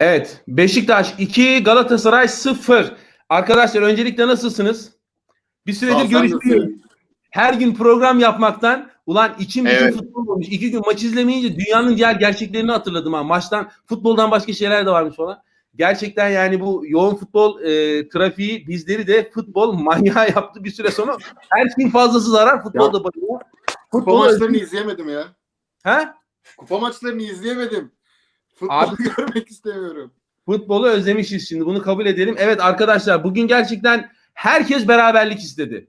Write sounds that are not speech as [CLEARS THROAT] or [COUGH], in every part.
Evet. Beşiktaş 2, Galatasaray 0. Arkadaşlar öncelikle nasılsınız? Bir süredir görüşmüyoruz. Her gün program yapmaktan ulan içim bizim Evet. futbol olmuş. İki gün maç izlemeyince dünyanın diğer gerçeklerini hatırladım ha. Maçtan, futboldan başka şeyler de varmış falan. Gerçekten yani bu yoğun futbol e, trafiği bizleri de futbol manyağı [LAUGHS] yaptı bir süre sonra. Her şeyin fazlası zarar futbolda. Kupa Futbol maçlarını izleyemedim ya. ha? Kupa maçlarını izleyemedim. Futbol Abi- [LAUGHS] görmek istemiyorum. Futbolu özlemişiz şimdi bunu kabul edelim. Evet arkadaşlar bugün gerçekten herkes beraberlik istedi.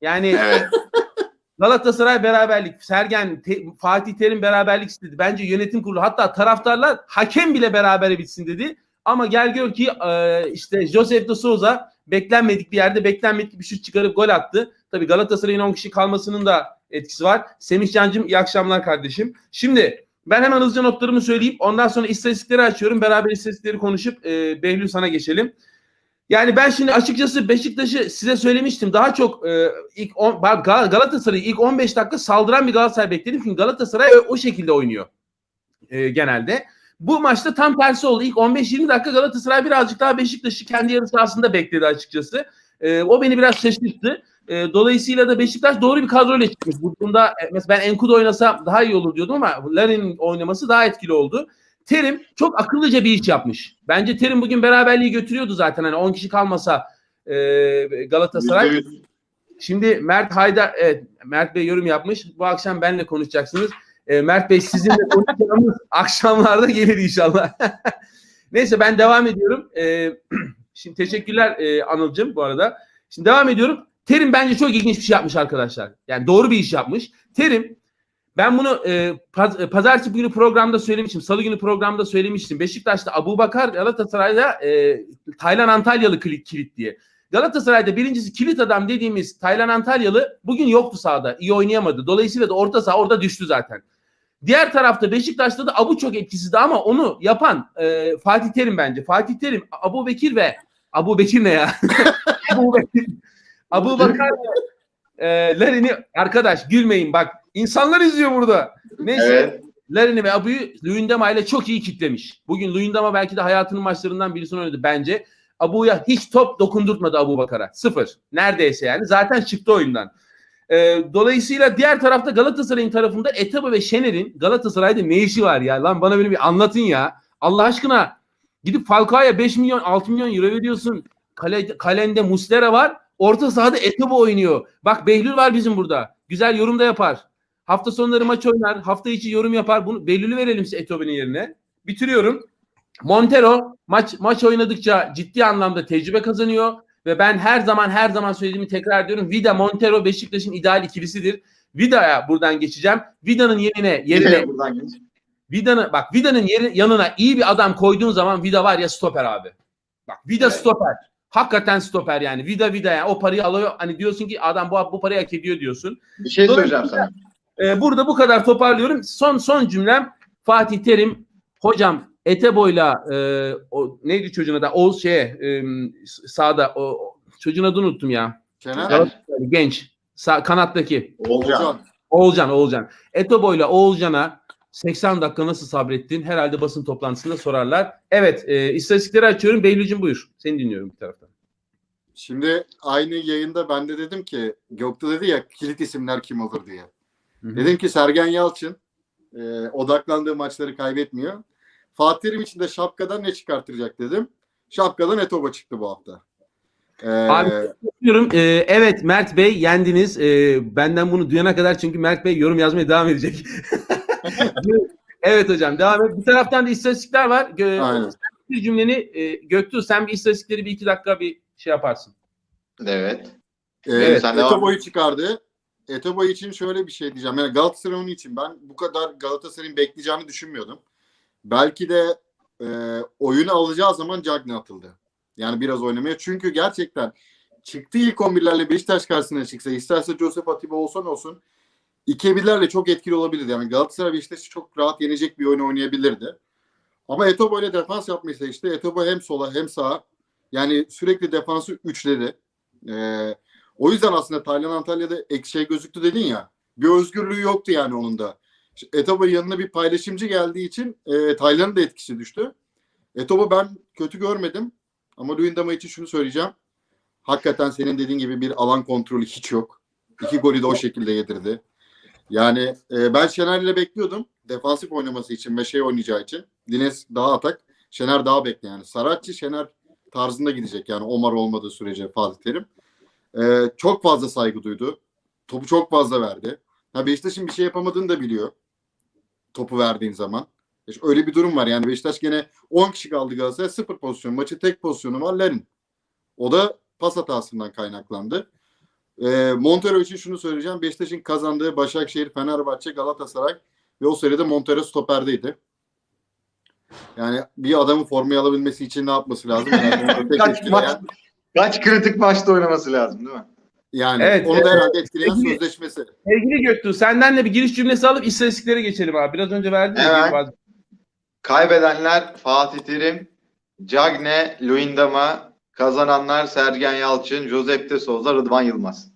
Yani Evet. [LAUGHS] Galatasaray beraberlik, Sergen, Te- Fatih Terim beraberlik istedi. Bence yönetim kurulu hatta taraftarlar hakem bile berabere bitsin dedi. Ama gel gör ki e, işte Josep de Souza beklenmedik bir yerde beklenmedik bir şut çıkarıp gol attı. Tabii Galatasaray'ın 10 kişi kalmasının da etkisi var. Semih Can'cığım iyi akşamlar kardeşim. Şimdi ben hemen hızlıca notlarımı söyleyip ondan sonra istatistikleri açıyorum. Beraber istatistikleri konuşup e, Behlül sana geçelim. Yani ben şimdi açıkçası Beşiktaş'ı size söylemiştim. Daha çok e, ilk on, Galatasaray'ı ilk 15 dakika saldıran bir Galatasaray bekledim. Çünkü Galatasaray o şekilde oynuyor e, genelde. Bu maçta tam tersi oldu. İlk 15-20 dakika Galatasaray birazcık daha Beşiktaş'ı kendi yarı sahasında bekledi açıkçası. E, o beni biraz şaşırttı. E, dolayısıyla da Beşiktaş doğru bir kadroyla çıkmış. Bu durumda e, mesela ben Enkudu oynasam daha iyi olur diyordum ama Larin'in oynaması daha etkili oldu. Terim çok akıllıca bir iş yapmış. Bence Terim bugün beraberliği götürüyordu zaten. Hani 10 kişi kalmasa e, Galatasaray. Şimdi Mert Haydar, evet Mert Bey yorum yapmış. Bu akşam benle konuşacaksınız. E, Mert Bey sizinle [LAUGHS] konuşacağımız akşamlarda gelir inşallah. [LAUGHS] Neyse ben devam ediyorum. E, [CLEARS THROAT] şimdi teşekkürler e, Anıl'cım bu arada. Şimdi devam ediyorum. Terim bence çok ilginç bir şey yapmış arkadaşlar. Yani doğru bir iş yapmış. Terim ben bunu e, paz, e, pazartesi günü programda söylemiştim. Salı günü programda söylemiştim. Beşiktaş'ta Abu Bakar Galatasaray'da e, Taylan Antalyalı kilit, kilit diye. Galatasaray'da birincisi kilit adam dediğimiz Taylan Antalyalı bugün yoktu sahada. iyi oynayamadı. Dolayısıyla da orta saha orada düştü zaten. Diğer tarafta Beşiktaş'ta da Abu çok etkisizdi ama onu yapan e, Fatih Terim bence. Fatih Terim, Abu Bekir ve Abu Bekir ne ya? [LAUGHS] Abu Bekir. Abu Bakar e, Larin'i arkadaş gülmeyin bak insanlar izliyor burada. Neyse. Evet. Larin'i ve Abu'yu Luyendama ile çok iyi kitlemiş. Bugün Luyendama belki de hayatının maçlarından birisini oynadı bence. Abu'ya hiç top dokundurtmadı Abu Bakar'a. Sıfır. Neredeyse yani. Zaten çıktı oyundan. Ee, dolayısıyla diğer tarafta Galatasaray'ın tarafında Etebo ve Şener'in Galatasaray'da ne işi var ya? Lan bana böyle bir anlatın ya. Allah aşkına gidip Falcao'ya 5 milyon 6 milyon euro veriyorsun. Kale, kalende Muslera var. Orta sahada Etebo oynuyor. Bak Behlül var bizim burada. Güzel yorum da yapar. Hafta sonları maç oynar. Hafta içi yorum yapar. Bunu Behlül'ü verelim size Etobo'nun yerine. Bitiriyorum. Montero maç maç oynadıkça ciddi anlamda tecrübe kazanıyor ve ben her zaman her zaman söylediğimi tekrar ediyorum. Vida Montero Beşiktaş'ın ideal ikilisidir. Vida'ya buradan geçeceğim. Vida'nın yerine yerine. Vida'nın bak Vida'nın yeri, yanına iyi bir adam koyduğun zaman Vida var ya stoper abi. Bak Vida Evet. stoper. Hakikaten stoper yani. Vida Vida yani o parayı alıyor. Hani diyorsun ki adam bu bu parayı hak ediyor diyorsun. Bir şey söyleyeceğim sana. Ee, burada bu kadar toparlıyorum. Son son cümlem Fatih Terim hocam Etebo'yla e, o neydi çocuğun adı? Oğuz şeye e, sağda o, o- çocuğun adını unuttum ya. Kenan. Genç. Sağ, kanattaki. Olcan. Oğulcan, Oğulcan. Etobo'yla Oğulcan'a 80 dakika nasıl sabrettin? Herhalde basın toplantısında sorarlar. Evet, e, istatistikleri açıyorum. Beylül'cüm buyur. Seni dinliyorum bir taraftan. Şimdi aynı yayında ben de dedim ki Göktuğ dedi ya kilit isimler kim olur diye. Hı hı. Dedim ki Sergen Yalçın e, odaklandığı maçları kaybetmiyor. Fatih Terim için de şapkadan ne çıkartacak dedim. Şapkadan Etobo çıktı bu hafta. E, Abi, Diyorum, e, evet Mert Bey yendiniz. E, benden bunu duyana kadar çünkü Mert Bey yorum yazmaya devam edecek. [LAUGHS] evet hocam devam et. Bir taraftan da istatistikler var. Gö- Aynen. Bir cümleni e, Göktuğ sen bir istatistikleri bir iki dakika bir şey yaparsın. Evet. e, Evet, Etobo'yu çıkardı. Etobo için şöyle bir şey diyeceğim. Yani Galatasaray onun için ben bu kadar Galatasaray'ın bekleyeceğini düşünmüyordum. Belki de e, oyunu alacağı zaman Cagney atıldı. Yani biraz oynamaya. Çünkü gerçekten çıktığı ilk 11'lerle Beşiktaş karşısına çıksa isterse Joseph Atiba olsun iki birlerle çok etkili olabilirdi. Yani Galatasaray Beşiktaş'ı çok rahat yenecek bir oyun oynayabilirdi. Ama Etobo ile defans yapmayı seçti. Etobo hem sola hem sağa yani sürekli defansı üçledi. Ee, o yüzden aslında Taylan Antalya'da ek şey gözüktü dedin ya. Bir özgürlüğü yoktu yani onun da. Etobo yanına bir paylaşımcı geldiği için e, Taylan'ın da etkisi düştü. Etobo ben kötü görmedim. Ama Luyendama için şunu söyleyeceğim. Hakikaten senin dediğin gibi bir alan kontrolü hiç yok. İki golü de o şekilde yedirdi. Yani e, ben Şener ile bekliyordum. Defansif oynaması için ve şey oynayacağı için. Dines daha atak. Şener daha bekle yani. Saratçı Şener tarzında gidecek yani Omar olmadığı sürece Fatih Terim. E, çok fazla saygı duydu. Topu çok fazla verdi. Ha Beşiktaş'ın bir şey yapamadığını da biliyor. Topu verdiğin zaman. İşte öyle bir durum var. Yani Beşiktaş gene 10 kişi kaldı Galatasaray. Sıfır pozisyon. Maçı tek pozisyonu var Larin. O da pas hatasından kaynaklandı. E, Montero için şunu söyleyeceğim. Beşiktaş'ın kazandığı Başakşehir, Fenerbahçe, Galatasaray ve o seride Montero stoperdeydi. Yani bir adamın formayı alabilmesi için ne yapması lazım? Yani [LAUGHS] Kaç maç- Kaç kritik maçta oynaması lazım değil mi? yani Evet, onu da herhalde etkileyen Peki- sözleşmesi. Sevgili Göktuğ senden de bir giriş cümlesi alıp istatistiklere geçelim abi. Biraz önce verdin ya. Evet. bazı- Kaybedenler Fatih Terim, Cagne, Luindama, kazananlar Sergen Yalçın, Josep de Souza, Rıdvan Yılmaz.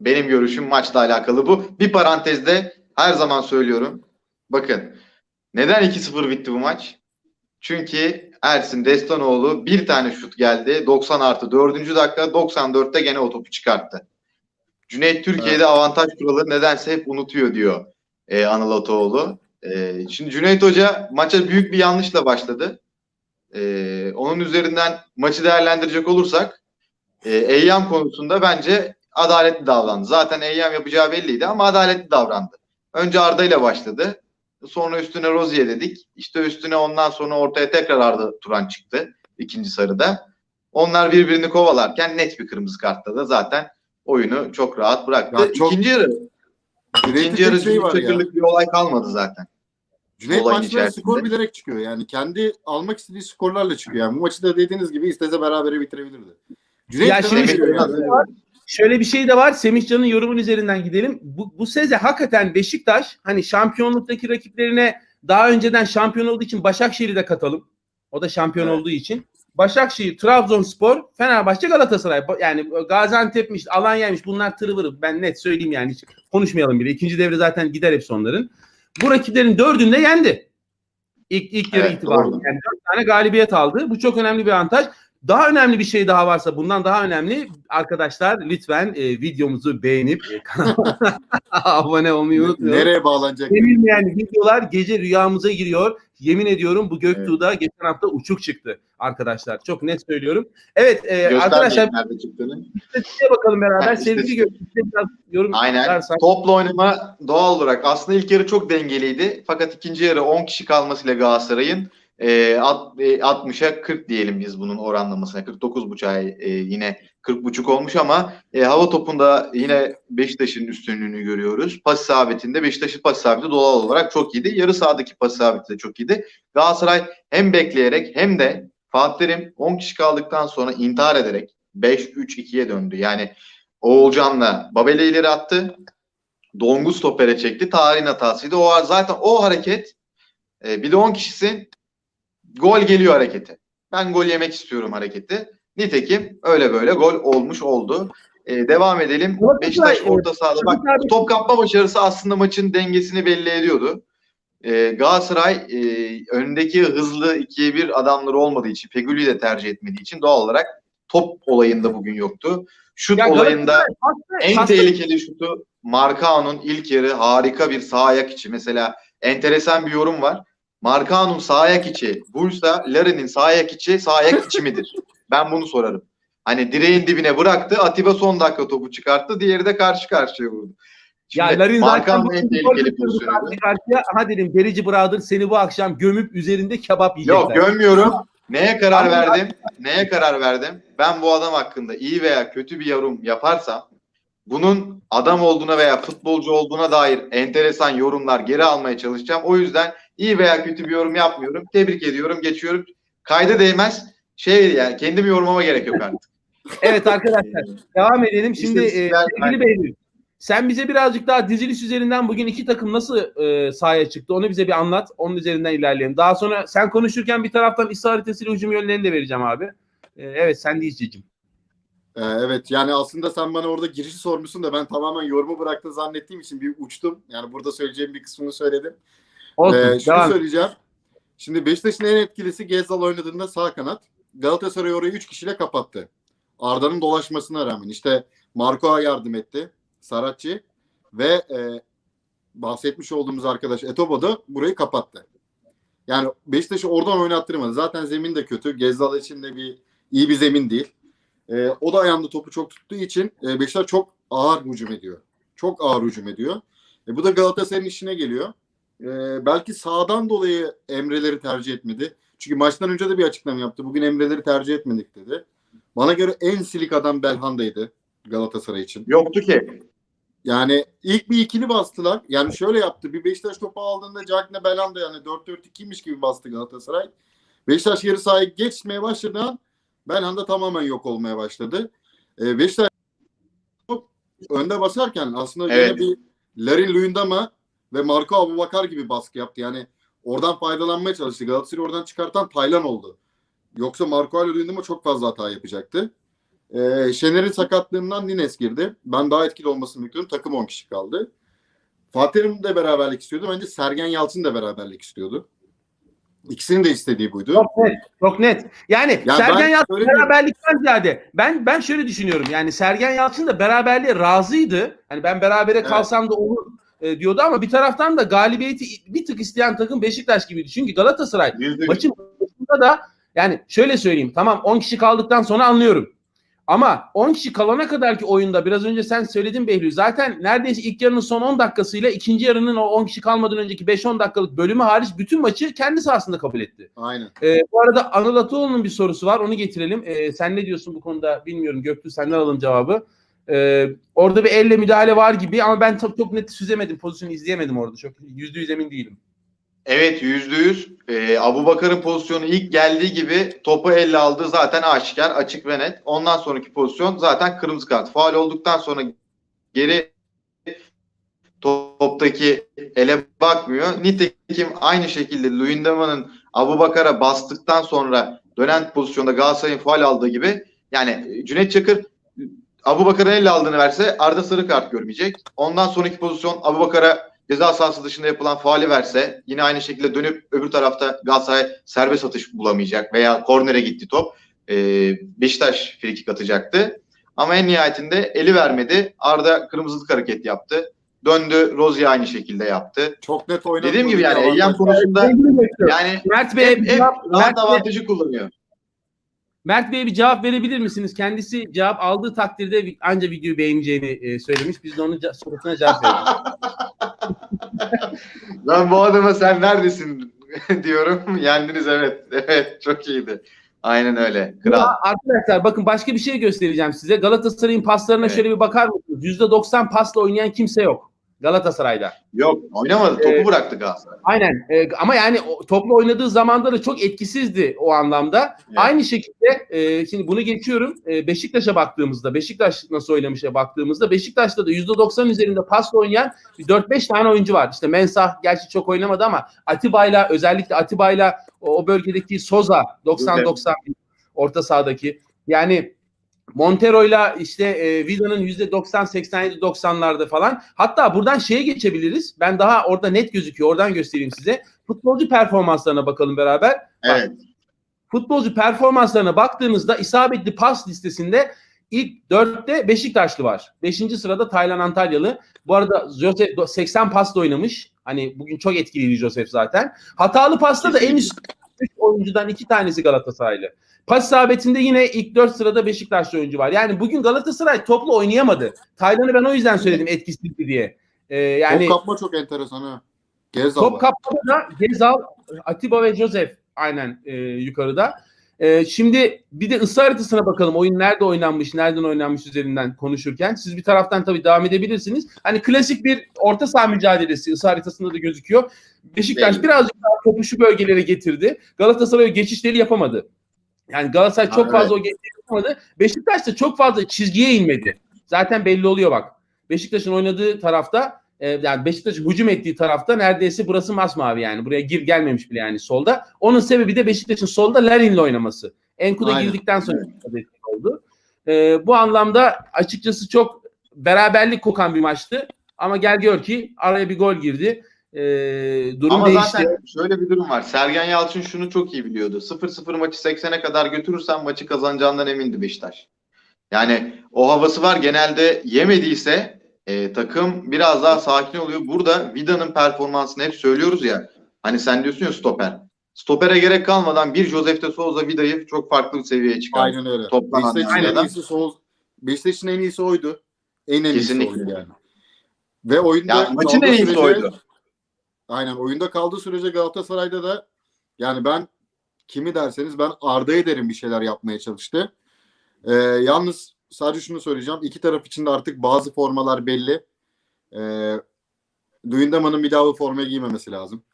Benim görüşüm maçla alakalı bu. Bir parantezde her zaman söylüyorum. Bakın neden 2-0 bitti bu maç? Çünkü Ersin Destanoğlu bir tane şut geldi. 90 artı 4. dakika 94'te gene o topu çıkarttı. Cüneyt Türkiye'de avantaj kuralı nedense hep unutuyor diyor e, Anıl Ataoğlu. E, şimdi Cüneyt Hoca maça büyük bir yanlışla başladı. E, onun üzerinden maçı değerlendirecek olursak e, Eyyam konusunda bence adaletli davrandı. Zaten Eyyam yapacağı belliydi ama adaletli davrandı. Önce Arda ile başladı. Sonra üstüne Rozier dedik. İşte üstüne ondan sonra ortaya tekrar Arda Turan çıktı ikinci sarıda. Onlar birbirini kovalarken net bir kırmızı kartla da zaten oyunu çok rahat bıraktı. Ya çok- İkinci yarı, ikinci yarı şey çakırlık bir olay kalmadı zaten. Cüneyt maçlara skor bilerek çıkıyor. Yani kendi almak istediği skorlarla çıkıyor. Yani bu maçı da dediğiniz gibi istese berabere bitirebilirdi. Cüneyt Ya şimdi yani. Şöyle bir şey de var. Semih Can'ın yorumun üzerinden gidelim. Bu, bu seze hakikaten Beşiktaş hani şampiyonluktaki rakiplerine daha önceden şampiyon olduğu için Başakşehir'i de katalım. O da şampiyon Evet. olduğu için. Başakşehir, Trabzonspor, Fenerbahçe, Galatasaray. Yani Gaziantep'miş, Alanya'ymış bunlar tırvırı. Ben net söyleyeyim yani. Hiç konuşmayalım bile. İkinci devre zaten gider hepsi onların. Bu rakiplerin dördünde yendi. İlk, ilk yarı Evet, itibariyle. Yani dört tane galibiyet aldı. Bu çok önemli bir avantaj. Daha önemli bir şey daha varsa bundan daha önemli arkadaşlar lütfen e, videomuzu beğenip e, kanala [LAUGHS] abone olmayı unutmayın. Nereye bağlanacak? Denilmeyen videolar gece rüyamıza giriyor. Yemin ediyorum bu Göktuğ'da geçen hafta uçuk çıktı arkadaşlar. Çok net söylüyorum. Evet e, Göstermeyin arkadaşlar istatistiğe bakalım beraber. Sevgili. Göktuğ biraz yorum Aynen. yaparsan. Topla oynama doğal olarak aslında ilk yarı çok dengeliydi. Fakat ikinci yarı 10 kişi kalmasıyla Galatasaray'ın e, at- e, 60'a 40 diyelim biz bunun oranlamasına. 49.5'a e, yine 40.5 olmuş ama e, hava topunda yine Beşiktaş'ın üstünlüğünü görüyoruz. Pas isabetinde Beşiktaş'ın pas isabeti doğal olarak çok iyiydi. Yarı sahadaki pas isabeti de çok iyiydi. Galatasaray hem bekleyerek hem de Fatih Terim 10 kişi kaldıktan sonra intihar ederek 5-3-2'ye döndü. Yani Oğulcan'la Babel'i ileri attı. Dongu stopere çekti. Tarihin hatasıydı. O zaten o hareket e, bir de 10 kişisin gol geliyor hareketi. Ben gol yemek istiyorum hareketi. Nitekim öyle böyle gol olmuş oldu. E, devam edelim. Beşiktaş e, orta sahada. Bak top kapma başarısı aslında maçın dengesini belli ediyordu. E, Galatasaray e, önündeki hızlı 2'ye 1 adamları olmadığı için, Fegüli'yi de tercih etmediği için doğal olarak top olayında bugün yoktu. Şut Ya olayında hasta- en hasta- tehlikeli şutu Markao'nun ilk yarı harika bir sağ ayak içi. Mesela enteresan bir yorum var. Markao'nun sağ ayak içi buysa Larin'in sağ ayak içi sağ ayak içi midir? Ben bunu sorarım. Hani direğin dibine bıraktı. Atiba son dakika topu çıkarttı. Diğeri de karşı karşıya vurdu. Ya Şimdi Larin zaten en tehlikeli pozisyonu. karşı karşıya. Aha dedim Berici Brother seni bu akşam gömüp üzerinde kebap yiyecekler. Yok gömmüyorum. Neye karar verdim? Neye karar verdim? Ben bu adam hakkında iyi veya kötü bir yorum yaparsam bunun adam olduğuna veya futbolcu olduğuna dair enteresan yorumlar geri almaya çalışacağım. O yüzden iyi veya kötü bir yorum yapmıyorum. Tebrik ediyorum, geçiyorum. Kayda değmez. Şey yani kendim yorumlama gerek yok artık. [LAUGHS] Evet arkadaşlar devam edelim. Şimdi e, İstatistikler- sevgili Behlül sen bize birazcık daha diziliş üzerinden bugün iki takım nasıl e, sahaya çıktı onu bize bir anlat. Onun üzerinden ilerleyelim. Daha sonra sen konuşurken bir taraftan İsa haritasıyla hücum yönlerini de vereceğim abi. E, evet sen de izleyicim. Ee, evet yani aslında sen bana orada girişi sormuşsun da ben tamamen yorumu bıraktın zannettiğim için bir uçtum. Yani burada söyleyeceğim bir kısmını söyledim. Olsun Ee, şunu devam. söyleyeceğim. Şimdi Beşiktaş'ın en etkilisi Gezzal oynadığında sağ kanat. Galatasaray orayı 3 kişiyle kapattı. Arda'nın dolaşmasına rağmen. işte Marco'a yardım etti. Saratçı ve e, bahsetmiş olduğumuz arkadaş Etobo da burayı kapattı. Yani Beşiktaş'ı oradan oynattırmadı. Zaten zemin de kötü. Gezzal için de bir iyi bir zemin değil. E, o da ayağında topu çok tuttuğu için e, Beşiktaş çok ağır hücum ediyor. Çok ağır hücum ediyor. E, bu da Galatasaray'ın işine geliyor. E, belki sağdan dolayı Emre'leri tercih etmedi. Çünkü maçtan önce de bir açıklama yaptı. Bugün Emre'leri tercih etmedik dedi. Bana göre en silik adam Belhanda'ydı Galatasaray için. Yoktu ki. Yani ilk bir ikili bastılar. Yani şöyle yaptı. Bir Beşiktaş topu aldığında Cagne Belhanda yani 4-4-2'ymiş gibi bastı Galatasaray. Beşiktaş yarı sahaya geçmeye başladığı an Belhanda tamamen yok olmaya başladı. Ee, Beşiktaş önde basarken aslında Evet. yine bir Larin Luyendama ve Marco Abubakar gibi baskı yaptı. Yani oradan faydalanmaya çalıştı. Galatasaray'ı oradan çıkartan Taylan oldu. Yoksa Marco ile Luyendama çok fazla hata yapacaktı. Ee, Şener'in sakatlığından Nines girdi. Ben daha etkili olmasını bekliyorum. Takım 10 kişi kaldı. Fatih Terim de beraberlik istiyordu. Bence Sergen Yalçın da beraberlik istiyordu. İkisinin de istediği buydu. Çok net. Çok net. Yani Ya Sergen Yalçın beraberlikten ziyade ben ben şöyle düşünüyorum. Yani Sergen Yalçın da beraberliğe razıydı. Hani ben berabere Evet. kalsam da olur e, diyordu ama bir taraftan da galibiyeti bir tık isteyen takım Beşiktaş gibiydi. Çünkü Galatasaray maçın başında da yani şöyle söyleyeyim. Tamam 10 kişi kaldıktan sonra anlıyorum. Ama 10 kişi kalana kadar ki oyunda biraz önce sen söyledin Behlül. Zaten neredeyse ilk yarının son 10 dakikasıyla ikinci yarının o 10 kişi kalmadan önceki 5-10 dakikalık bölümü hariç bütün maçı kendi sahasında kabul etti. Aynen. Ee, bu arada Anıl Ataoğlu'nun bir sorusu var. Onu getirelim. Ee, sen ne diyorsun bu konuda bilmiyorum. Göktuğ senden alalım cevabı. Ee, orada bir elle müdahale var gibi ama ben çok, çok net süzemedim. Pozisyonu izleyemedim orada. Çok yüzde yüz emin değilim. Evet yüzde yüz. Ee, Abu Bakar'ın pozisyonu ilk geldiği gibi topu elle aldığı zaten aşikar, açık ve net. Ondan sonraki pozisyon zaten kırmızı kart. Faal olduktan sonra geri toptaki ele bakmıyor. Nitekim aynı şekilde Luyendama'nın Abu Bakar'a bastıktan sonra dönen pozisyonda Galatasaray'ın faal aldığı gibi yani Cüneyt Çakır Abu Bakar'ın elle aldığını verse Arda sarı kart görmeyecek. Ondan sonraki pozisyon Abu Bakar'a ceza sahası dışında yapılan faali verse yine aynı şekilde dönüp öbür tarafta Galatasaray serbest atış bulamayacak veya kornere gitti top. Ee, Beşiktaş frikik atacaktı. Ama en nihayetinde eli vermedi. Arda kırmızılık hareket yaptı. Döndü Rozier aynı şekilde yaptı. Çok net oynadı. Dediğim gibi yani eyyam konusunda yani Mert Bey'e hep, hep cevap, rahat Mert, Bey, avantajı kullanıyor. Mert Bey'e bir cevap verebilir misiniz? Kendisi cevap aldığı takdirde anca videoyu beğeneceğini e, söylemiş. Biz de onun sorusuna cevap verelim. [LAUGHS] Lan bu adama sen neredesin [LAUGHS] diyorum. Yendiniz evet. [LAUGHS] Evet çok iyiydi. Aynen öyle. Kral. Ya arkadaşlar bakın başka bir şey göstereceğim size. Galatasaray'ın paslarına Evet. şöyle bir bakar mısınız? %90 pasla oynayan kimse yok Galatasaray'da. Yok oynamadı. Topu Ee, bıraktı Galatasaray. Aynen. Ee, ama yani o, topla oynadığı zamanda da çok etkisizdi o anlamda. Evet. Aynı şekilde e, şimdi bunu geçiyorum. E, Beşiktaş'a baktığımızda, Beşiktaş nasıl oynamış'a baktığımızda Beşiktaş'ta da %90 üzerinde pasla oynayan bir 4-5 tane oyuncu var. İşte Mensah gerçi çok oynamadı ama Atiba'yla özellikle Atiba'yla o, o bölgedeki Soza 90-90 orta sahadaki yani Montero'yla işte e, Vida'nın %90-87-90'larda falan. Hatta buradan şeye geçebiliriz. Ben daha orada net gözüküyor. Oradan göstereyim size. Futbolcu performanslarına bakalım beraber. Evet. Futbolcu performanslarına baktığınızda isabetli pas listesinde ilk dörtte Beşiktaşlı var. Beşinci sırada Taylan Antalyalı. Bu arada Josef 80 pasla oynamış. Hani bugün çok etkiliydi Josef zaten. Hatalı pasta da en üst üç oyuncudan iki tanesi Galatasaraylı. Pas isabetinde yine ilk dört sırada Beşiktaşlı oyuncu var. Yani bugün Galatasaray toplu oynayamadı. Taylan'ı ben o yüzden söyledim etkisizdi diye. Ee, yani Top kapma çok enteresan ha. Gezzal Top kapmada da Gezal, Atiba ve Joseph aynen e, yukarıda. E, şimdi bir de ısı haritasına bakalım. Oyun nerede oynanmış, nereden oynanmış üzerinden konuşurken. Siz bir taraftan tabii devam edebilirsiniz. Hani klasik bir orta saha mücadelesi ısı haritasında da gözüküyor. Beşiktaş Belli. birazcık daha topu şu bölgelere getirdi. Galatasaray geçişleri yapamadı. Yani Galatasaray çok Ha, fazla o geçişleri yapamadı. Beşiktaş da çok fazla çizgiye inmedi. Zaten belli oluyor bak. Beşiktaş'ın oynadığı tarafta e, yani Beşiktaş'ın hücum ettiği tarafta neredeyse burası masmavi yani. Buraya gir gelmemiş bile yani solda. Onun sebebi de Beşiktaş'ın solda Larin'le oynaması. Enkudu Aynen. girdikten sonra oldu. E, bu anlamda açıkçası çok beraberlik kokan bir maçtı. Ama gel gör ki araya bir gol girdi. e, durum Ama değişti. zaten şöyle bir durum var. Sergen Yalçın şunu çok iyi biliyordu. 0-0 maçı 80'e kadar götürürsen maçı kazanacağından emindi Beşiktaş. Yani o havası var. Genelde yemediyse e, takım biraz daha sakin oluyor. Burada Vida'nın performansını hep söylüyoruz ya. Hani sen diyorsun ya stoper. Stopere gerek kalmadan bir Josef de Souza Vida'yı çok farklı bir seviyeye çıkardı. Aynen öyle. Toplanan Beşiktaş'ın en iyisi Soğuz- Beşiktaş'ın en iyisi oydu. En en iyisi Kesinlikle. oydu yani. Ve oyunda Ya maçın en iyisi sürece- oydu. Aynen oyunda kaldığı sürece Galatasaray'da da yani ben kimi derseniz ben Arda'ya derim bir şeyler yapmaya çalıştı. Ee, yalnız sadece şunu söyleyeceğim. İki taraf için de artık bazı formalar belli. Ee, Luyendama'nın bir daha o formayı giymemesi lazım.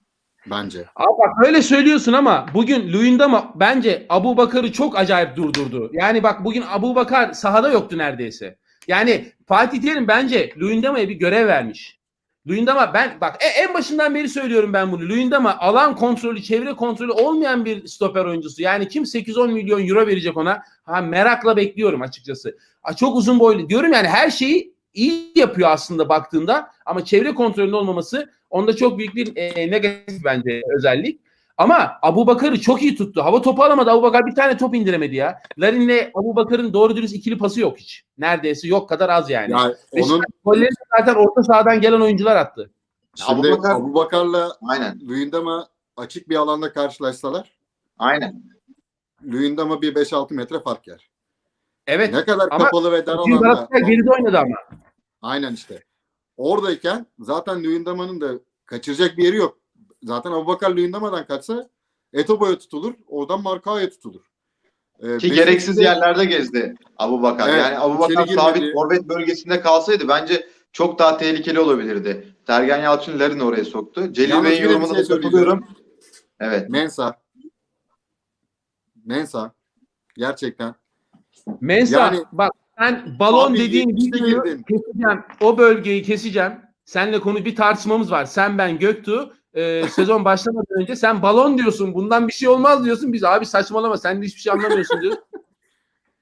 Bence. Abi bak öyle söylüyorsun ama bugün Luyendama bence Abu Bakar'ı çok acayip durdurdu. Yani bak bugün Abu Bakar sahada yoktu neredeyse. Yani Fatih Terim bence Luyendama'ya bir görev vermiş. Luyendama ben bak e- en başından beri söylüyorum ben bunu. Luyendama alan kontrolü, çevre kontrolü olmayan bir stoper oyuncusu. Yani kim 8-10 milyon euro verecek ona? Ha merakla bekliyorum açıkçası. Ha, çok uzun boylu. Diyorum yani her şeyi iyi yapıyor aslında baktığında ama çevre kontrolünün olmaması onda çok büyük bir e, negatif bence özellik. Ama Abu Bakar'ı çok iyi tuttu. Hava topu alamadı. Abu Bakar bir tane top indiremedi ya. Larin'le Abu Bakar'ın doğru dürüst ikili pası yok hiç. Neredeyse yok kadar az yani. Yani onun golleri zaten orta sahadan gelen oyuncular attı. şimdi Abu Bakar'la Aynen. Luyendama açık bir alanda karşılaşsalar Aynen. Luyendama bir 5-6 metre fark yer. Evet. Ne kadar Ama kapalı ve dar alanda. Galatasaray geride oynadı ama. Aynen işte. Oradayken zaten Luyendama'nın da kaçıracak bir yeri yok. Zaten Abubakar Luyendama'dan kaçsa Etobo'ya tutulur. Oradan Markao'ya tutulur. Ee, Ki gereksiz yerlerde gezdi Abu Bakar. Evet, yani Abu Bakar içeri sabit forvet bölgesinde kalsaydı bence çok daha tehlikeli olabilirdi. Tergen Yalçın Larin oraya soktu. Celil Bey'in de yorumuna şey da katılıyorum. Evet. Mensa. Mensa. Gerçekten. Mensa Yani- bak sen balon Abi dediğin girdin. keseceğim. O bölgeyi keseceğim. Seninle konu bir tartışmamız var. Sen ben Göktuğ e, sezon başlamadan önce sen balon diyorsun. Bundan bir şey olmaz diyorsun. Biz abi saçmalama sen de hiçbir şey anlamıyorsun diyoruz.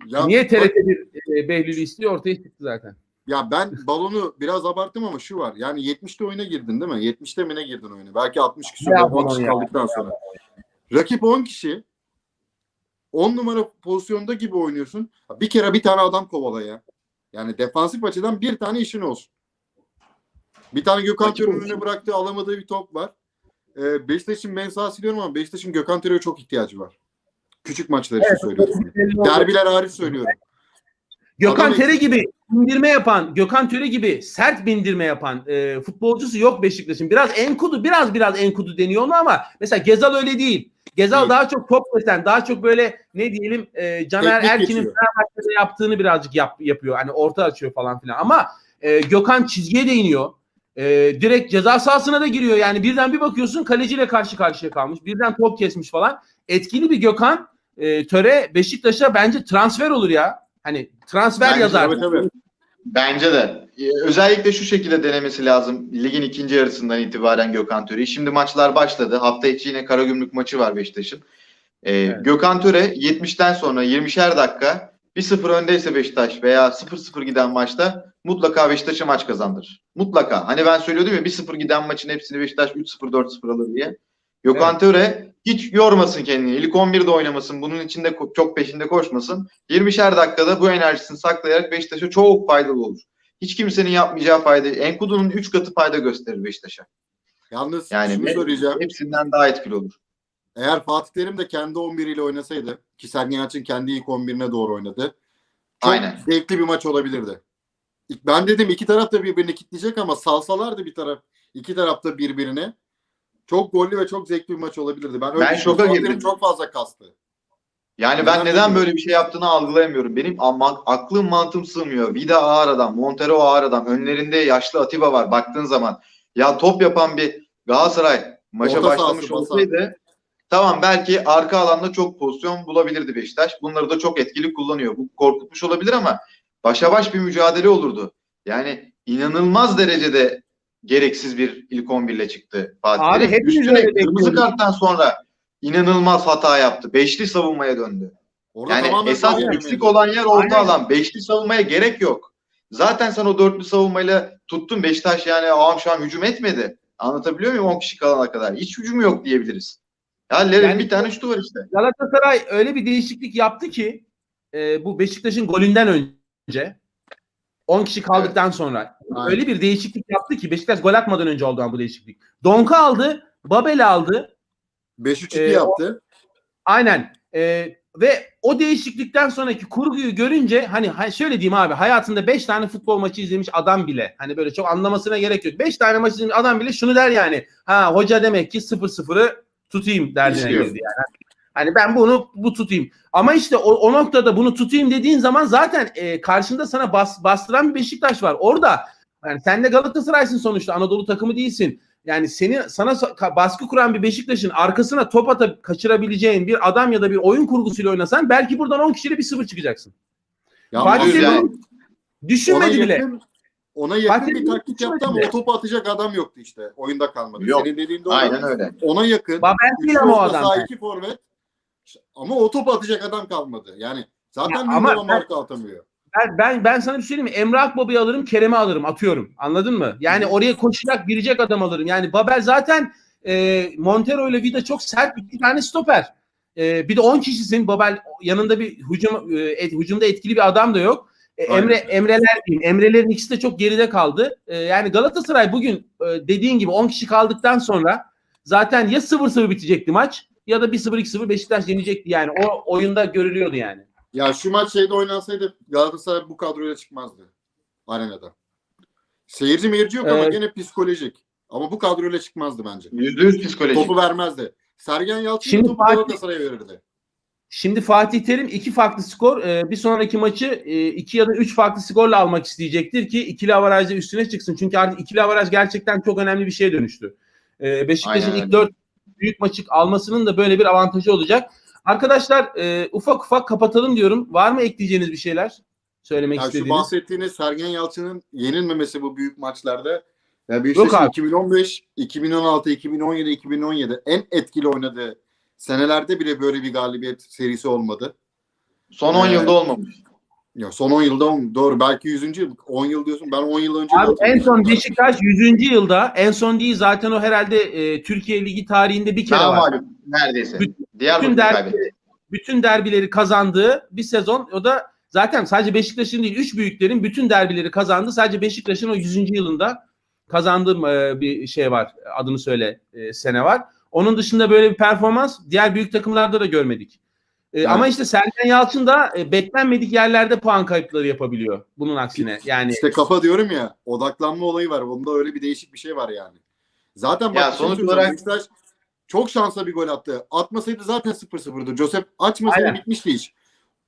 Ya, Niye TRT bir e, Behlül'ü istiyor ortaya çıktı zaten. Ya ben balonu biraz abarttım ama şu var. Yani 70'te oyuna girdin değil mi? 70'te mi ne girdin oyuna? Belki 60 küsur Ya 10 balon kişi kaldıktan sonra. Rakip 10 kişi 10 numara pozisyonda gibi oynuyorsun. Bir kere bir tane adam kovala ya. Yani defansif açıdan bir tane işin olsun. Bir tane Gökhan olsun. önüne bıraktığı alamadığı bir top var. Ee, Beşiktaş'ın ben sağ siliyorum ama Beşiktaş'ın Gökhan Töre'ye çok ihtiyacı var. Küçük maçlar için söylüyorum. Derbiler hariç söylüyorum. Gökhan Adam- Tere gibi bindirme yapan, Gökhan Töre gibi sert bindirme yapan e, futbolcusu yok Beşiktaş'ın. Biraz enkudu, biraz biraz enkudu deniyor ona ama mesela Gezal öyle değil. Gezal Değil. daha çok top kesen, daha çok böyle ne diyelim e, Caner Teknik Erkin'in. Fenerbahçe'de yaptığını birazcık yap, yapıyor. Hani orta açıyor falan filan. Ama e, Gökhan çizgiye de iniyor. E, direkt ceza sahasına da giriyor. Yani birden bir bakıyorsun kaleciyle karşı karşıya kalmış. Birden top kesmiş falan. Etkili bir Gökhan e, Töre Beşiktaş'a bence transfer olur ya. Hani transfer Bence yazar. tabii, tabii. Bence de. Ee, Özellikle şu şekilde denemesi lazım. Ligin ikinci yarısından itibaren Gökhan Töre'yi. Şimdi maçlar başladı. Hafta içi yine Karagümrük maçı var Beşiktaş'ın. Ee, Evet. Gökhan Töre 70'ten sonra 20'şer dakika 1-0 öndeyse Beşiktaş veya 0-0 giden maçta mutlaka Beşiktaş'a maç kazandırır. Mutlaka. Hani ben söylüyordum ya 1-0 giden maçın hepsini Beşiktaş 3-0 4-0 alır diye. Gökhan Töre hiç yormasın kendini. İlk 11'de oynamasın. Bunun içinde çok peşinde koşmasın. 20'şer dakikada bu enerjisini saklayarak Beşiktaş'a çok faydalı olur. Hiç kimsenin yapmayacağı fayda. Enkudu'nun 3 katı fayda gösterir Beşiktaş'a. Yalnız Yani şunu söyleyeceğim. Hepsinden daha etkili olur. Eğer Fatih Terim de kendi 11 ile oynasaydı ki Sergen Yalçın kendi ilk 11'ine doğru oynadı. Çok Aynen. zevkli bir maç olabilirdi. Ben dedim iki taraf da birbirini kitleyecek ama salsalardı bir taraf iki tarafta birbirine. Çok gollü ve çok zevkli bir maç olabilirdi. Ben öyle Ben şoka girdim. Çok fazla kastı. Yani ben Neden neden böyle? bir şey yaptığını algılayamıyorum. Benim ama aklım mantığım sığmıyor. Vida ağır adam, Montero ağır adam. Önlerinde yaşlı Atiba var baktığın zaman. Ya top yapan bir Galatasaray maça Orta başlamış olsaydı tamam belki arka alanda çok pozisyon bulabilirdi Beşiktaş. Bunları da çok etkili kullanıyor. Bu korkutmuş olabilir ama başa baş bir mücadele olurdu. Yani inanılmaz derecede gereksiz bir ilk 11 ile çıktı Fatih Abi hepimiz Üstüne öyle kırmızı karttan sonra inanılmaz hata yaptı. Beşli savunmaya döndü. Orada Yani tamamen esas eksik olan yer orta Aynen. alan. Beşli savunmaya gerek yok. Zaten sen o dörtlü savunmayla tuttun Beşiktaş yani ağam şu an hücum etmedi. Anlatabiliyor muyum 10 kişi kalana kadar? Hiç hücum yok diyebiliriz. Ya Ler'in Yani- bir tane şutu var işte. Galatasaray öyle bir değişiklik yaptı ki e, bu Beşiktaş'ın golünden önce 10 kişi kaldıktan sonra Aynen. öyle bir değişiklik yaptı ki Beşiktaş gol atmadan önce oldu bu değişiklik. Donka aldı, Babel aldı. 5-3-2 Ee, yaptı. Aynen. E, ve o değişiklikten sonraki kurguyu görünce hani ha- şöyle diyeyim abi hayatında 5 tane futbol maçı izlemiş adam bile hani böyle çok anlamasına gerek yok. 5 tane maç izlemiş adam bile şunu der yani. Ha hoca demek ki 0-0'ı tutayım derdine girdi yani. Hani ben bunu bu tutayım. Ama işte o, o noktada bunu tutayım dediğin zaman zaten e, karşında sana bas, bastıran bir Beşiktaş var. Orada yani sen de Galatasaray'sın sonuçta Anadolu takımı değilsin. Yani seni sana sa- baskı kuran bir Beşiktaş'ın arkasına top atıp kaçırabileceğin bir adam ya da bir oyun kurgusuyla oynasan belki buradan 10 kişiyle bir sıfır çıkacaksın. Ya Fatih Terim düşünmedi ona bile. yakın, ona yakın Fatih bir taktik yaptı ama o topu atacak adam yoktu işte. Oyunda kalmadı. Yok. Senin dediğin doğru. Aynen öyle. Ona yakın. Babel değil ama o adam. saha, iki forvet. Ama o topu atacak adam kalmadı. Yani zaten Ya ama- marka atamıyor. Ben, ben, ben sana bir şey söyleyeyim mi? Emre Akbaba'yı alırım, Kerem'i alırım, atıyorum. Anladın mı? Yani oraya koşacak, girecek adam alırım. Yani Babel zaten e, Montero ile Vida çok sert bir tane stoper. E, bir de 10 kişisin. Babel yanında bir hücum e, et, hücumda etkili bir adam da yok. E. Emre Emreler diyeyim. Emrelerin ikisi de çok geride kaldı. E, yani Galatasaray bugün e, dediğin gibi 10 kişi kaldıktan sonra zaten ya 0-0 bitecekti maç ya da 1-0 2-0 Beşiktaş yenecekti yani. O oyunda görülüyordu yani. Ya şu maç şeyde oynansaydı Galatasaray bu kadroyla çıkmazdı. Arenada. Seyirci meyirci yok ama Evet. gene psikolojik. Ama bu kadroyla çıkmazdı bence. %100 psikolojik. Topu vermezdi. Sergen Yalçın Şimdi topu Fatih- Galatasaray'a verirdi. Şimdi Fatih Terim iki farklı skor, e, bir sonraki maçı e, iki ya da üç farklı skorla almak isteyecektir ki ikili avarajda üstüne çıksın. Çünkü artık ikili avaraj gerçekten çok önemli bir şeye dönüştü. E, Beşiktaş'ın Aynen ilk öyle. dört büyük maçı almasının da böyle bir avantajı olacak. Arkadaşlar e, ufak ufak kapatalım diyorum. Var mı ekleyeceğiniz bir şeyler? Söylemek Ya şu istediğiniz. bahsettiğiniz Sergen Yalçın'ın yenilmemesi bu büyük maçlarda ya Yok Beşiktaş'ın abi. 2015, 2016, 2017, 2017 en etkili oynadığı senelerde bile böyle bir galibiyet serisi olmadı. Son 10 Ee, yılda olmamış. Ya son 10 yılda doğru belki 100. yıl 10 yıl diyorsun. Ben 10 yıl önce Abi en son. Beşiktaş 100. yılda en son değil zaten o herhalde e, Türkiye Ligi tarihinde bir kere Daha var. malum. Neredeyse. Bütün Diyarbakır derbi, kaybetti. bütün derbileri kazandığı bir sezon. O da zaten sadece Beşiktaş'ın değil, üç büyüklerin bütün derbileri kazandı. Sadece Beşiktaş'ın o 100. yılında kazandığı e, bir şey var. Adını söyle e, sene var. Onun dışında böyle bir performans diğer büyük takımlarda da görmedik. E, Evet. Ama işte Sergen Yalçın da e, beklenmedik yerlerde puan kayıpları yapabiliyor. Bunun aksine. Yani İşte kafa diyorum ya odaklanma olayı var. Bunda öyle bir değişik bir şey var yani. Zaten bak Ya sonuç olarak- Beşiktaş çok şansla bir gol attı. Atmasaydı zaten 0-0'dı. Josep açmasaydı Aynen. bitmişti iş.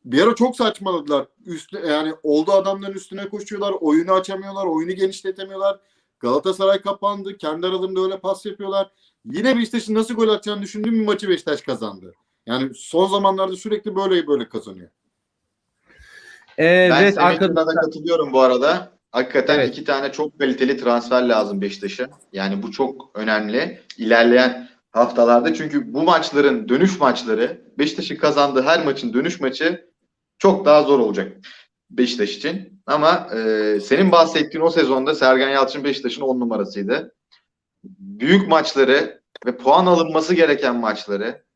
Bir ara çok saçmaladılar. Üstü, yani oldu adamların üstüne koşuyorlar. Oyunu açamıyorlar. Oyunu genişletemiyorlar. Galatasaray kapandı. Kendi aralarında öyle pas yapıyorlar. Yine Beşiktaş'ın nasıl gol atacağını düşündüğüm bir maçı Beşiktaş kazandı. Yani son zamanlarda sürekli böyle böyle kazanıyor. e, Ben evet arkadaşlar. da katılıyorum bu arada. Hakikaten Evet. iki tane çok kaliteli transfer lazım Beşiktaş'a. Yani bu çok önemli. İlerleyen haftalarda çünkü bu maçların dönüş maçları Beşiktaş'ın kazandığı her maçın dönüş maçı çok daha zor olacak Beşiktaş için. Ama e, senin bahsettiğin o sezonda Sergen Yalçın Beşiktaş'ın on numarasıydı. Büyük maçları ve puan alınması gereken maçları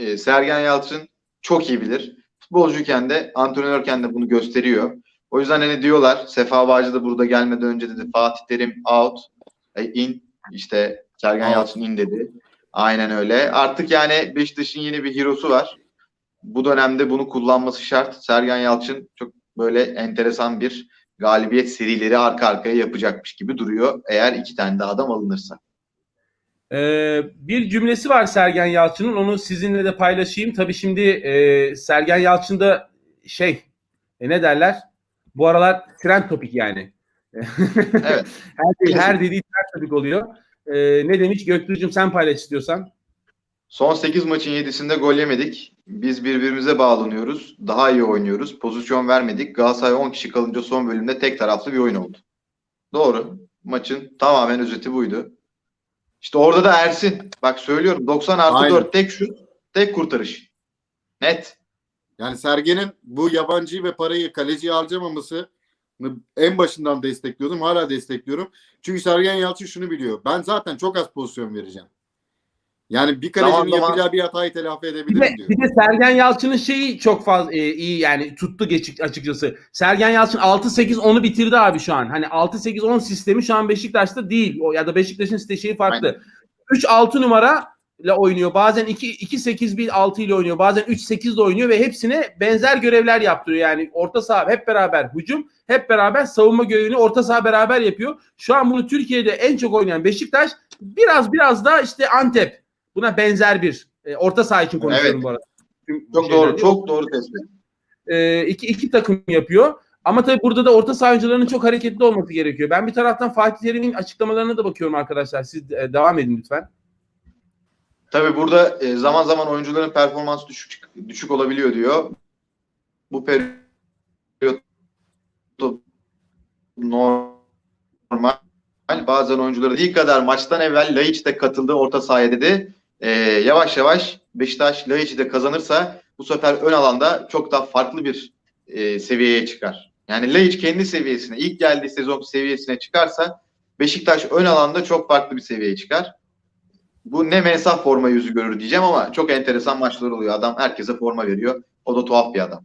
e, Sergen Yalçın çok iyi bilir. Futbolcuyken de antrenörken de bunu gösteriyor. O yüzden hani diyorlar Sefa Bağcı da burada gelmeden önce dedi Fatih Terim out, e, in işte Sergen Out. Yalçın in dedi. Aynen öyle. Artık yani Beşiktaş'ın yeni bir hero'su var. Bu dönemde bunu kullanması şart. Sergen Yalçın çok böyle enteresan bir galibiyet serileri arka arkaya yapacakmış gibi duruyor. Eğer iki tane de adam alınırsa. Ee, bir cümlesi var Sergen Yalçın'ın. Onu sizinle de paylaşayım. Tabii şimdi e, Sergen Yalçın'da şey e, ne derler? Bu aralar trend topik yani. [LAUGHS] Evet. her, her dediği trend topik oluyor. Ee, ne demiş Göktuğ'cum sen paylaş istiyorsan. Son 8 maçın 7'sinde gol yemedik. Biz birbirimize bağlanıyoruz. Daha iyi oynuyoruz. Pozisyon vermedik. Galatasaray 10 kişi kalınca son bölümde tek taraflı bir oyun oldu. Doğru. Maçın tamamen özeti buydu. İşte orada da Ersin. Bak söylüyorum 90 artı Aynen. 4 tek şut, tek kurtarış. Net. Yani Sergen'in bu yabancıyı ve parayı kaleciye harcamaması en başından destekliyordum. Hala destekliyorum. Çünkü Sergen Yalçın şunu biliyor. Ben zaten çok az pozisyon vereceğim. Yani bir kalecinin Zaman zaman- yapacağı bir hatayı telafi Bir edebilirim de, diyor. bir de Sergen Yalçın'ın şeyi çok fazla e, iyi yani tuttu geçik açıkçası. Sergen Yalçın 6-8-10'u bitirdi abi şu an. Hani 6-8-10 sistemi şu an Beşiktaş'ta değil. O ya da Beşiktaş'ın şeyi farklı. 3-6 numara ile oynuyor. Bazen 2-8-1-6 ile oynuyor. Bazen 3-8 ile oynuyor ve hepsine benzer görevler yaptırıyor. Yani orta saha hep beraber hücum, hep beraber savunma görevini orta saha beraber yapıyor. Şu an bunu Türkiye'de en çok oynayan Beşiktaş biraz biraz da işte Antep. Buna benzer bir e, orta saha için konuşuyorum Evet. bu arada. Çok şeyler doğru, çok doğru tespit. E, iki, iki takım yapıyor. Ama tabii burada da orta saha oyuncularının çok hareketli olması gerekiyor. Ben bir taraftan Fatih Terim'in açıklamalarına da bakıyorum arkadaşlar. Siz e, devam edin lütfen. Tabii burada e, zaman zaman oyuncuların performansı düşük düşük olabiliyor diyor. Bu periyot normal. Bazen oyuncuları değil kadar maçtan evvel Laiç de katıldı orta sahaya dedi. E, yavaş yavaş Beşiktaş Laiç'i de kazanırsa bu sefer ön alanda çok daha farklı bir e, seviyeye çıkar. Yani Laiç kendi seviyesine, ilk geldiği sezon seviyesine çıkarsa Beşiktaş ön alanda çok farklı bir seviyeye çıkar. Bu ne mensah forma yüzü görür diyeceğim ama çok enteresan maçlar oluyor. Adam herkese forma veriyor. O da tuhaf bir adam.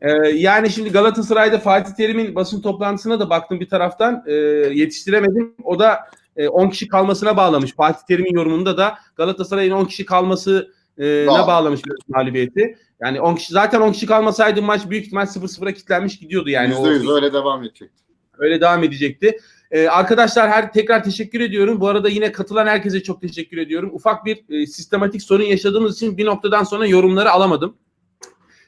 Ee, yani şimdi Galatasaray'da Fatih Terim'in basın toplantısına da baktım bir taraftan e, yetiştiremedim. O da e, 10 kişi kalmasına bağlamış. Fatih Terim'in yorumunda da Galatasaray'ın 10 kişi kalmasına Doğru. bağlamış mağlubiyeti. Yani 10 kişi zaten 10 kişi kalmasaydı maç büyük ihtimal 0-0'a kilitlenmiş gidiyordu yani. Yüzde O- yüz öyle devam edecek. Öyle devam edecekti. Ee, arkadaşlar her tekrar teşekkür ediyorum. Bu arada yine katılan herkese çok teşekkür ediyorum. Ufak bir e, sistematik sorun yaşadığımız için bir noktadan sonra yorumları alamadım.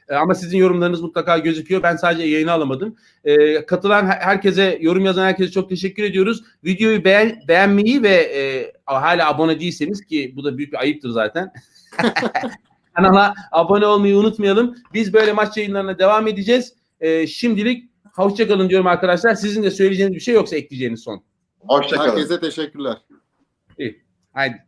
E, ama sizin yorumlarınız mutlaka gözüküyor. Ben sadece yayını alamadım. E, katılan her- herkese, yorum yazan herkese çok teşekkür ediyoruz. Videoyu beğen, beğenmeyi ve e, hala abone değilseniz ki bu da büyük bir ayıptır zaten. [LAUGHS] Kanala abone olmayı unutmayalım. Biz böyle maç yayınlarına devam edeceğiz. E, şimdilik hoşçakalın diyorum arkadaşlar. Sizin de söyleyeceğiniz bir şey yoksa ekleyeceğiniz son. Hoşçakalın. Herkese teşekkürler. Haydi.